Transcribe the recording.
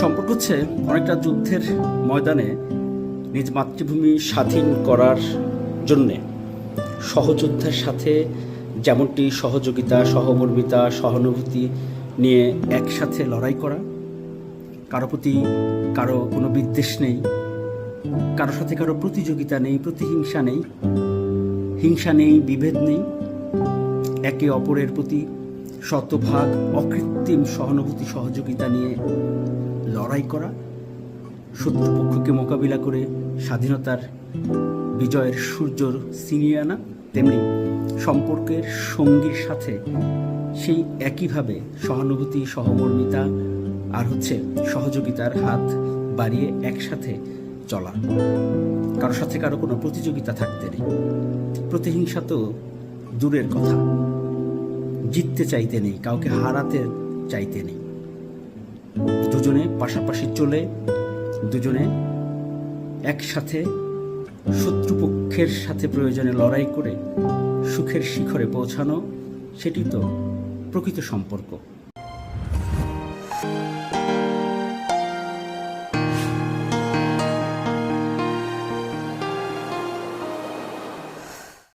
সম্পর্ক হচ্ছে অনেকটা যুদ্ধের ময়দানে নিজ মাতৃভূমি স্বাধীন করার জন্যে। সহযোদ্ধার সাথে যেমনটি সহযোগিতা, সহমর্মিতা, সহানুভূতি নিয়ে একসাথে লড়াই করা, কারও প্রতি কারও কোনো বিদ্বেষ নেই, কারও সাথে কারও প্রতিযোগিতা নেই, প্রতিহিংসা নেই, হিংসা নেই, বিভেদ নেই, একে অপরের প্রতি শতভাগ অকৃত্রিম সহানুভূতি, সহযোগিতা নিয়ে লড়াই করা শত্রুপক্ষকে মোকাবিলা করে স্বাধীনতার বিজয়ের সূর্যর ছিনিয়ে আনা, তেমনি সম্পর্কের সঙ্গীর সাথে সেই একইভাবে সহানুভূতি, সহমর্মিতা আর হচ্ছে সহযোগিতার হাত বাড়িয়ে একসাথে চলা। কারোর সাথে কারও কোনো প্রতিযোগিতা থাকতে নেই। প্রতিহিংসা তো দূরের কথা। জিততে চাইতে নেই, কাউকে হারাতে চাইতে নেই। দুজনে পাশাপাশি চলে, দুজনে একসাথে শত্রুপক্ষের সাথে প্রয়োজনে লড়াই করে সুখের শিখরে পৌঁছানো, সেটি তো প্রকৃত সম্পর্ক।